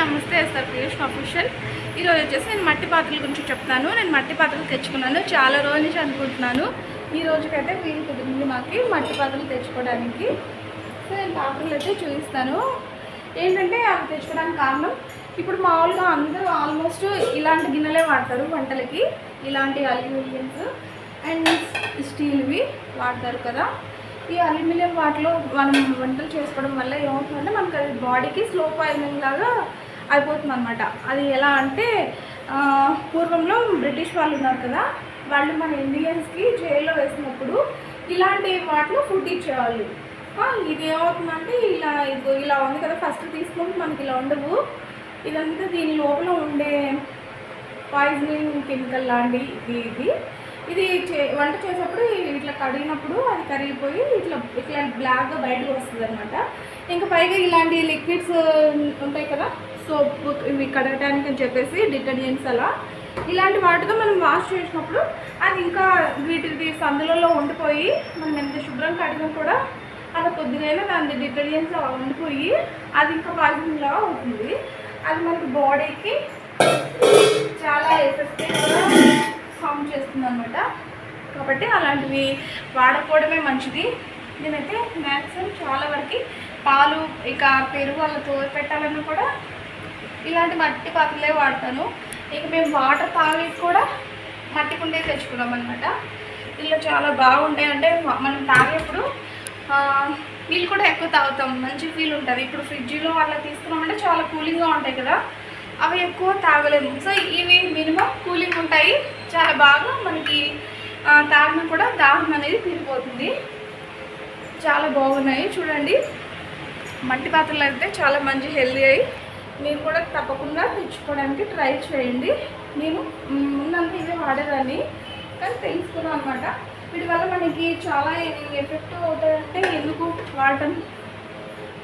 నమస్తే sir Priyesh official ఈరోజు వచ్చేసి నేను మట్టి పాత్రల గురించి చెప్తాను. నేను మట్టి పాత్రలు తెచ్చుకున్నాను. చాలా రోజుల నుంచి అనుకుంటున్నాను. ఈ రోజుకైతే వీలు కుదిరింది మాకు మట్టి పాత్రలు తెచ్చుకోవడానికి. సో నేను పాత్రలు అయితే చూపిస్తాను. ఏంటంటే అవి తెచ్చుకోవడానికి కారణం ఇప్పుడు మామూలుగా అందరూ ఆల్మోస్ట్ ఇలాంటి గిన్నెలే వాడతారు వంటలకి. ఇలాంటి అల్యూమినియన్స్ అండ్ స్టీల్వి వాడతారు కదా. ఈ అల్యూమినియం వాటిలో మనం వంటలు చేసుకోవడం వల్ల ఏమవుతుందంటే మనకి అది బాడీకి స్లో పాయిజనింగ్ లాగా అయిపోతుంది అనమాట అది ఎలా అంటే పూర్వంలో బ్రిటిష్ వాళ్ళు ఉన్నారు కదా వాళ్ళు మన ఇండియన్స్కి జైల్లో వేసినప్పుడు ఇలాంటి వాటిలో ఫుడ్ ఇచ్చేవాళ్ళు. ఇది ఏమవుతుందంటే ఇలా ఇది ఇలా ఉంది కదా ఫస్ట్ తీసుకుంటే మనకి ఇలా ఉండవు. ఇదంతా దీని లోపల ఉండే పాయిజనింగ్ కెమికల్ లాంటి ఇది ఇది. ఇది చే వంట చేసేప్పుడు ఇట్లా కడిగినప్పుడు అది కరిగిపోయి ఇట్లా ఇట్లా బ్లాక్గా బయటకు వస్తుంది అనమాట ఇంకా పైగా ఇలాంటి లిక్విడ్స్ ఉంటాయి కదా? సోప్ ఇవి కడగటానికి అని చెప్పేసి డిటర్జెంట్స్ అలా. ఇలాంటి వాటితో మనం వాష్ చేసినప్పుడు అది ఇంకా వీటిది సందులలో ఉండిపోయి మనం ఎంత శుభ్రం కడిగినా కూడా అది కొద్దిగా దాని డిటర్జెంట్స్ అలా ఉండిపోయి అది ఇంకా పాయిజన్ లాగా అవుతుంది. అది మనకి బాడీకి చాలా ఎఫెక్టివ్గా ఫామ్ చేస్తుంది అనమాట కాబట్టి అలాంటివి వాడకపోవడమే మంచిది. నేనైతే మ్యాక్సిమం చాలా వరకు పాలు ఇక పెరుగు అలా తో పెట్టాలన్నా కూడా ఇలాంటి మట్టి పాత్రలే వాడతాను. ఇక మేము వాటర్ తాగి కూడా మట్టి కుండే తెచ్చుకున్నాం అనమాట ఇలా చాలా బాగుంటాయి అంటే మనం తాగేప్పుడు ఆ, నీళ్ళు కూడా ఎక్కువ తాగుతాం. మంచి ఫీల్ ఉంటుంది. ఇప్పుడు ఫ్రిడ్జ్లో అలా తీసుకున్నామంటే చాలా కూలింగ్గా ఉంటాయి కదా. అవి ఎక్కువ తాగలేము. సో ఇవి మినిమం కూలింగ్ ఉంటాయి. చాలా బాగా మనకి తాగిన కూడా దాహం అనేది తీరిపోతుంది. చాలా బాగున్నాయి. చూడండి. మట్టి పాత్రలు అయితే చాలా మంచి హెల్దీ అయ్యి మీరు కూడా తప్పకుండా తెచ్చుకోవడానికి ట్రై చేయండి. నేను మ్, ముందంతా ఇవే వాడేదాన్ని కానీ తెలుసుకున్నాను అనమాట వీటి వల్ల మనకి చాలా ఎఫెక్ట్ అవుతాయంటే ఎందుకు వాడటం?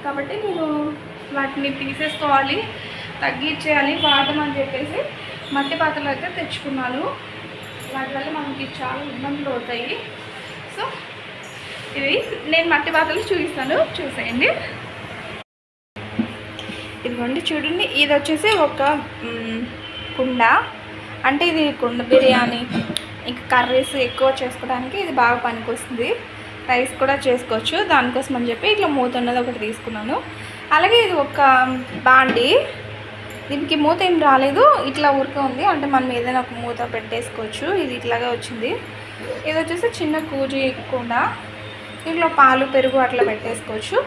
కాబట్టి నేను వాటిని తీసేసుకోవాలి తగ్గించేయాలి వాడటం అని చెప్పేసి మట్టి పాత్రలు అయితే తెచ్చుకున్నాను. వాటి వల్ల మనకి చాలా ఇబ్బందులు అవుతాయి. సో ఇవి నేను మట్టి పాత్రలు చూపిస్తాను. చూసేయండి. ఇదిగోండి చూడండి. ఇది వచ్చేసి ఒక కుండ. అంటే ఇది కుండ బిర్యానీ. ఇంకా కర్రీస్ ఎక్కువ చేసుకోవడానికి ఇది బాగా పనికొస్తుంది. రైస్ కూడా చేసుకోవచ్చు. దానికోసం అని చెప్పి ఇట్లా మూత ఉన్నది ఒకటి తీసుకున్నాను. అలాగే ఇది ఒక బాండి. దీనికి మూత ఏం రాలేదు. ఇట్లా ఊరికే ఉంది. అంటే మనం ఏదైనా ఒక మూత పెట్టేసుకోవచ్చు. ఇది ఇట్లాగే వచ్చింది. ఇది వచ్చేసి చిన్న కూజి కుండ. దీంట్లో పాలు పెరుగు అట్లా పెట్టేసుకోవచ్చు.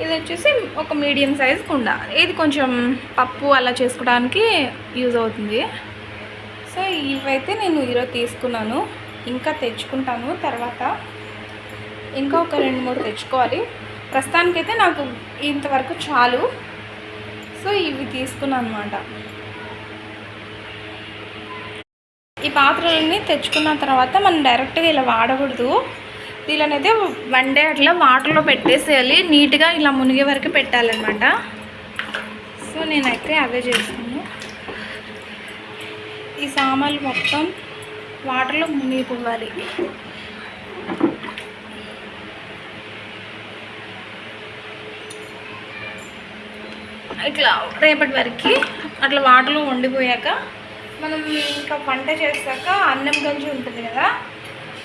ఇది వచ్చేసి ఒక మీడియం సైజ్ కుండ. ఇది కొంచెం పప్పు అలా చేసుకోవడానికి యూజ్ అవుతుంది. సో ఇవైతే నేను ఈరోజు తీసుకున్నాను. ఇంకా తెచ్చుకుంటాను తర్వాత. ఇంకా ఒక రెండు మూడు తెచ్చుకోవాలి. ప్రస్తుతానికైతే నాకు ఇంతవరకు చాలు. సో ఇవి తీసుకున్నాను అనమాట ఈ పాత్రలన్నీ తెచ్చుకున్న తర్వాత మనం డైరెక్ట్గా ఇలా వాడకూడదు. వీళ్ళనైతే వన్ డే అట్లా వాటర్లో పెట్టేసేయాలి. నీట్గా ఇలా మునిగే వరకు పెట్టాలన్నమాట. సో నేనైతే అవే చేస్తాను. ఈ సామాన్లు మొత్తం వాటర్లో మునిగిపోవాలి. ఇట్లా రేపటి వరకు అట్లా వాటర్లో వండిపోయాక మనం ఇంకా వంట చేశాక అన్నం గంజి ఉంటుంది కదా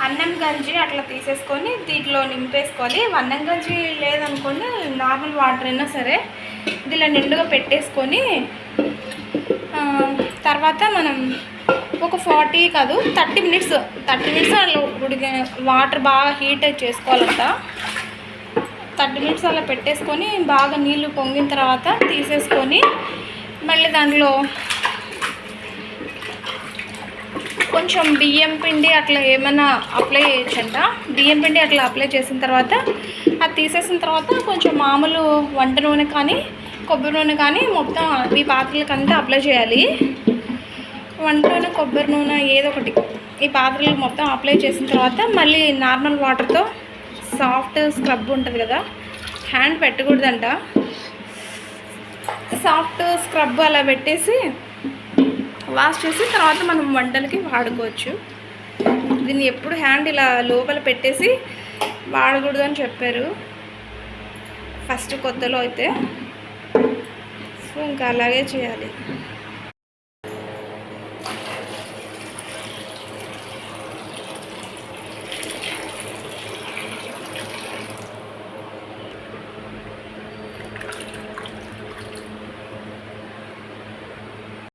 అన్నం గంజి అట్లా తీసేసుకొని దీంట్లో నింపేసుకోవాలి అన్నం గంజి లేదనుకోండి నార్మల్ వాటర్ అయినా సరే దీనిలో నిండుగా పెట్టేసుకొని తర్వాత మనం ఒక ఫార్టీ కాదు థర్టీ మినిట్స్ థర్టీ మినిట్స్ అలా ఉడికి వాటర్ బాగా హీట్ చేసుకోవాలంట. థర్టీ మినిట్స్ అలా పెట్టేసుకొని బాగా నీళ్ళు పొంగిన తర్వాత తీసేసుకొని మళ్ళీ దాంట్లో కొంచెం బియ్యం పిండి అట్లా ఏమైనా అప్లై చేయొచ్చంట. బియ్యం పిండి అట్లా అప్లై చేసిన తర్వాత అది తీసేసిన తర్వాత కొంచెం మామూలు వంట నూనె కానీ కొబ్బరి నూనె కానీ మొత్తం ఈ పాత్రలకంతా అప్లై చేయాలి. వంట నూనె కొబ్బరి నూనె ఏదో ఒకటి ఈ పాత్రలు మొత్తం అప్లై చేసిన తర్వాత మళ్ళీ నార్మల్ వాటర్తో సాఫ్ట్ స్క్రబ్ ఉంటుంది కదా హ్యాండ్ పెట్టకూడదంట. సాఫ్ట్ స్క్రబ్ అలా పెట్టేసి వాష్ చేసి తర్వాత మనం వంటలకి వాడుకోవచ్చు. దీన్ని ఎప్పుడు హ్యాండ్ ఇలా లోపల పెట్టేసి వాడకూడదు అని చెప్పారు. ఫస్ట్ కొత్తలో అయితే. సో ఇంకా అలాగే చేయాలి.